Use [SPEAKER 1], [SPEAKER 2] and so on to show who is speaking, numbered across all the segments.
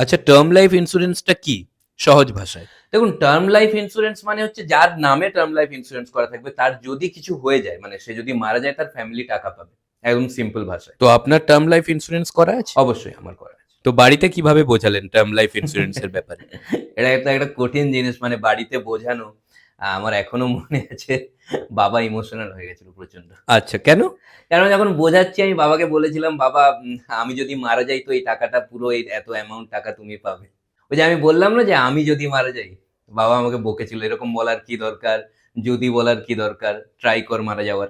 [SPEAKER 1] আচ্ছা term life ইন্স্যুরেন্সটা কি? সহজ ভাষায়।
[SPEAKER 2] দেখুন টার্ম লাইফ ইন্স্যুরেন্স মানে হচ্ছে যার নামে টার্ম লাইফ ইন্স্যুরেন্স করা থাকবে তার যদি কিছু হয়ে যায় মানে সে যদি মারা যায় তার ফ্যামিলি টাকা পাবে। একদম সিম্পল ভাষায়।
[SPEAKER 1] তো আপনার টার্ম লাইফ ইন্স্যুরেন্স করা আছে?
[SPEAKER 2] অবশ্যই আমার করা আছে।
[SPEAKER 1] তো বাড়িতে কীভাবে বোঝালেন টার্ম লাইফ ইন্স্যুরেন্সের ব্যাপারে?
[SPEAKER 2] এটা একটা একটা কঠিন জিনিস মানে বাড়িতে বোঝানো আমার এখনও মনে আছে বাবা ইমোশনাল হয়ে গেছিল প্রচণ্ড
[SPEAKER 1] আচ্ছা কেন?
[SPEAKER 2] কারণ যখন বোঝাচ্ছি আমি বাবাকে বলেছিলাম বাবা আমি যদি মারা যাই তো এই টাকাটা পুরো এই এত অ্যামাউন্ট টাকা তুমি পাবে। ওই যে আমি বললাম না যে আমি যদি মারা যাই বাবা আমাকে বকেছিল। এরকম বলার কি দরকার? যদি বলার কি দরকার? ট্রাই কর মারা যাওয়ার।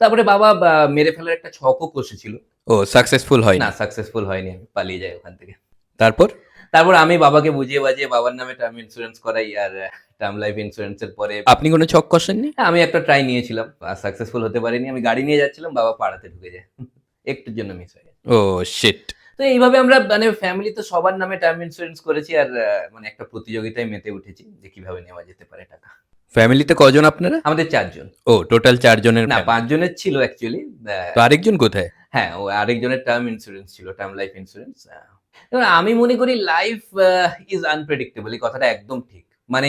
[SPEAKER 2] তারপরে বাবা মেরে ফেলার একটা ছকও কষেছিল।
[SPEAKER 1] ও সাকসেসফুল হয়
[SPEAKER 2] না সাকসেসফুল হয়নি আমি পালিয়ে যাই ওখান থেকে।
[SPEAKER 1] তারপর?
[SPEAKER 2] তারপর আমি বাবাকে বুঝিয়ে বাজিয়ে বাবার নামে টার্ম ইন্স্যুরেন্স করাই আর টার্ম লাইফ ইন্স্যুরেন্সের পরে
[SPEAKER 1] আপনি কোনো ছক কষেননি
[SPEAKER 2] হ্যাঁ, আমি একটা ট্রাই নিয়েছিলাম আর সাকসেসফুল হতে পারিনি। আমি গাড়ি নিয়ে যাচ্ছিলাম বাবা পাড়াতে ঢুকে যায়। একটুর জন্য মিস হয়ে
[SPEAKER 1] ও শিট
[SPEAKER 2] তো এইভাবে আমরা মানে ফ্যামিলি তো সবার নামে টার্ম ইন্স্যুরেন্স করেছি আর মানে একটা প্রতিযোগিতায় মেতে উঠেছি যে কীভাবে নেওয়া যেতে পারে টাকা।
[SPEAKER 1] ফ্যামিলিতে কজন আপনারা?
[SPEAKER 2] আমাদের চারজন।
[SPEAKER 1] ও টোটাল চারজনের
[SPEAKER 2] না। পাঁচজনের ছিল অ্যাকচুয়ালি
[SPEAKER 1] তো আরেকজন কোথায়?
[SPEAKER 2] হ্যাঁ ও আরেকজনের টার্ম ইন্স্যুরেন্স ছিল টার্ম লাইফ ইন্স্যুরেন্স এবার আমি মনে করি লাইফ ইজ আনপ্রেডিক্টেবল এই কথাটা একদম ঠিক। মানে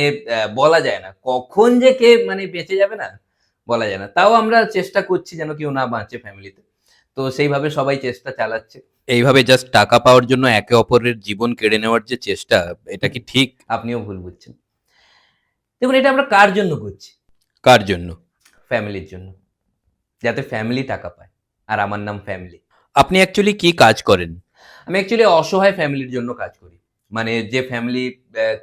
[SPEAKER 2] বলা যায় না। কখন যে কে মানে বেঁচে যাবে না বলা যায় না। তাও আমরা চেষ্টা করছি যেন কেউ না বাঁচে ফ্যামিলিতে তো। সেইভাবে সবাই চেষ্টা চালাচ্ছে।
[SPEAKER 1] এইভাবে জাস্ট টাকা পাওয়ার জন্য একে অপরের জীবন কেড়ে নেওয়ার যে চেষ্টা এটা কি ঠিক?
[SPEAKER 2] আপনিও ভুল বুঝছেন। দেখুন এটা আমরা কার জন্য করছি?
[SPEAKER 1] কার জন্য?
[SPEAKER 2] ফ্যামিলির জন্য। যাতে ফ্যামিলি টাকা পায়। আর আমার নাম ফ্যামিলি
[SPEAKER 1] আপনি অ্যাকচুয়ালি কি কাজ করেন?
[SPEAKER 2] আমি অ্যাকচুয়ালি অসহায় ফ্যামিলির জন্য কাজ করি। মানে যে ফ্যামিলি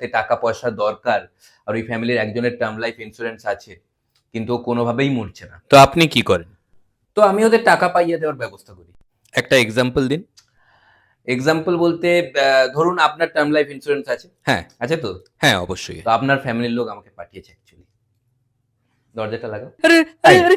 [SPEAKER 2] তে টাকা পয়সা দরকার আর ওই ফ্যামিলির একজনের টার্ম লাইফ ইন্স্যুরেন্স আছে কিন্তু কোনোভাবেই মরছে না।
[SPEAKER 1] তো আপনি কি করেন?
[SPEAKER 2] তো আমি ওদের টাকা পাইয়ে দেওয়ার ব্যবস্থা করি।
[SPEAKER 1] একটা এক্সাম্পল দিন।
[SPEAKER 2] এক্সাম্পল বলতে আহ, ধরুন আপনার টার্ম লাইফ ইন্স্যুরেন্স আছে।
[SPEAKER 1] হ্যাঁ।
[SPEAKER 2] আছে তো?
[SPEAKER 1] হ্যাঁ অবশ্যই।
[SPEAKER 2] তো আপনার ফ্যামিলির লোক আমাকে পাঠিয়েছে অ্যাকচুয়ালি দরজাটা লাগাও।
[SPEAKER 1] আরে আরে আরে।